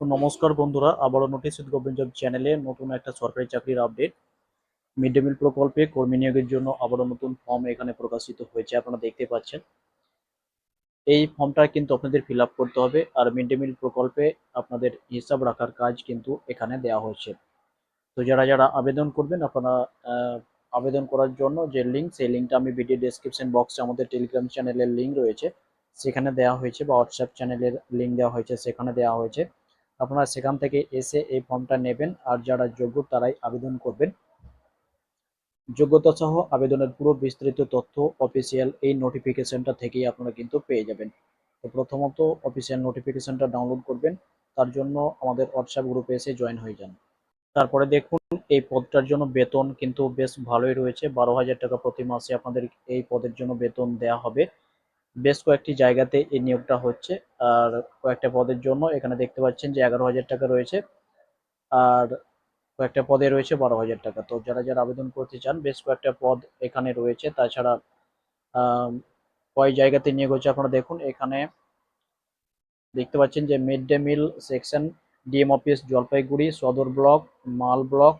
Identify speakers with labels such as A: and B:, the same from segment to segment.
A: তো নমস্কার বন্ধুরা, আবারও নোটিস উইথ গভর্নমেন্ট জব চ্যানেলে নতুন একটা সরকারি চাকরির আপডেট মিড ডে মিল প্রকল্পে কর্মী নিয়োগের জন্য আবারও নতুন ফর্ম এখানে প্রকাশিত হয়েছে, আপনারা দেখতে পাচ্ছেন। এই ফর্মটা কিন্তু আপনাদের ফিল করতে হবে, আর মিড ডে মিল প্রকল্পে আপনাদের হিসাব রাখার কাজ কিন্তু এখানে দেওয়া হয়েছে। তো যারা যারা আবেদন করবেন, আপনারা আবেদন করার জন্য যে লিঙ্ক সেই লিঙ্কটা আমি ভিডিও ডেসক্রিপশন বক্সে আমাদের টেলিগ্রাম চ্যানেলের লিঙ্ক রয়েছে, সেখানে দেওয়া হয়েছে বা হোয়াটসঅ্যাপ চ্যানেলের লিঙ্ক দেওয়া হয়েছে, সেখানে দেওয়া হয়েছে। আপনারা সেখান থেকে এসে এই ফর্মটা নেবেন আর যারা যোগ্য তারাই আবেদন করবেন। যোগ্যতা সহ আবেদনের পুরো বিস্তৃত তথ্য অফিসিয়াল এই নোটিফিকেশনটা থেকেই আপনারা কিন্তু পেয়ে যাবেন। তো প্রথমত অফিসিয়াল নোটিফিকেশনটা ডাউনলোড করবেন, তার জন্য আমাদের হোয়াটসঅ্যাপ গ্রুপে এসে জয়েন হয়ে যান। তারপরে দেখুন, এই পদটার জন্য বেতন কিন্তু বেশ ভালোই রয়েছে। বারো হাজার টাকা প্রতি মাসে আপনাদের এই পদের জন্য বেতন দেওয়া হবে। বেশ কয়েকটি জায়গাতে এই নিয়োগটা হচ্ছে, আর কয়েকটা পদের জন্য এখানে দেখতে পাচ্ছেন যে এগারো হাজার টাকা রয়েছে, আর কয়েকটা পদে রয়েছে বারো হাজার টাকা। তো যারা যারা আবেদন করতে চান, বেশ কয়েকটা পদ এখানে রয়েছে। তাছাড়া কয় জায়গাতে নিয়োগ হচ্ছে আপনারা দেখুন, এখানে দেখতে পাচ্ছেন যে mid day meal section, DM office, Jalpaiguri, Sadar block, Mal block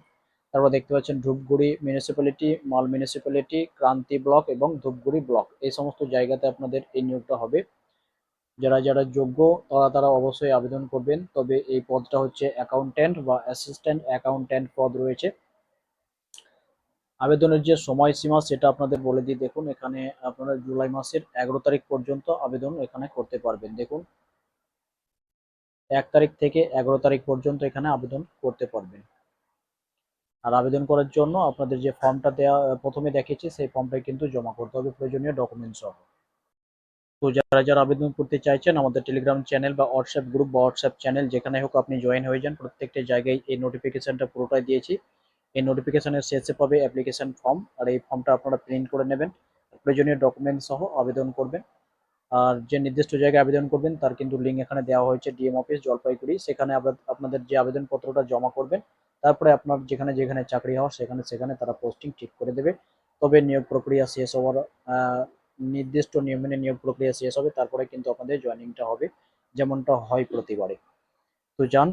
A: তারপর দেখতে পাচ্ছেন Dhupguri municipality Mal municipality Kranti block এবং ধূপগুড়ি ব্লক। এই সমস্ত জায়গাতে আপনাদের এই নিয়োগটা হবে। যারা যারা যোগ্য, তারা তারা অবশ্যই আবেদন করবেন। তবে এই পদটা হচ্ছে অ্যাকাউন্ট্যান্ট বা অ্যাসিস্ট্যান্ট অ্যাকাউন্ট্যান্ট পদ রয়েছে। আবেদনের যে সময়সীমা, সেটা আপনাদের বলে দিই। দেখুন, এখানে আপনারা জুলাই মাসের এগারো তারিখ পর্যন্ত আবেদন এখানে করতে পারবেন। দেখুন, এক তারিখ থেকে এগারো তারিখ পর্যন্ত এখানে আবেদন করতে পারবেন। আর আবেদন করার জন্য আপনাদের যে ফর্মটা দেওয়া প্রথমে দেখেছি, সেই ফর্মটাই কিন্তু জমা করতে হবে, প্রয়োজনীয় ডকুমেন্ট সহ। তো যারা যারা আবেদন করতে চাইছেন, আমাদের টেলিগ্রাম চ্যানেল বা হোয়াটসঅ্যাপ গ্রুপ বা হোয়াটসঅ্যাপ চ্যানেল যেখানে হোক আপনি জয়েন হয়ে যান, প্রত্যেকটা জায়গায় এই নোটিফিকেশনটা পুরোটাই দিয়েছি। এই নোটিফিকেশনের শেষে পাবে অ্যাপ্লিকেশন ফর্ম আর এই ফর্মটা আপনারা প্রিন্ট করে নেবেন, প্রয়োজনীয় ডকুমেন্ট সহ আবেদন করবেন। আর যে নির্দিষ্ট জায়গায় আবেদন করবেন, তার কিন্তু লিঙ্ক এখানে দেওয়া হয়েছে ডিএম অফিস জলপাইগুড়ি। সেখানে আপনাদের যে আবেদনপত্রটা জমা করবেন তারপরে আপনার যেখানে যেখানে চাকরি হওয়ার সেখানে সেখানে তারা পোস্টিং ঠিক করে দেবে। তবে নিয়োগ প্রক্রিয়া শেষ হওয়ার নির্দিষ্ট নিয়ম মেনে নিয়োগ প্রক্রিয়া শেষ হবে, তারপরে কিন্তু আপনাদের জয়েনিংটা হবে, যেমনটা হয় প্রতিবারে। তো যান,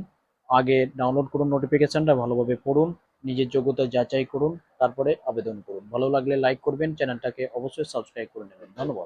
A: আগে ডাউনলোড করুন নোটিফিকেশনটা ভালোভাবে পড়ুন, নিজের যোগ্যতা যাচাই করুন, তারপরে আবেদন করুন। ভালো লাগলে লাইক করবেন চ্যানেলটাকে অবশ্যই সাবস্ক্রাইব করে নেবেন। ধন্যবাদ।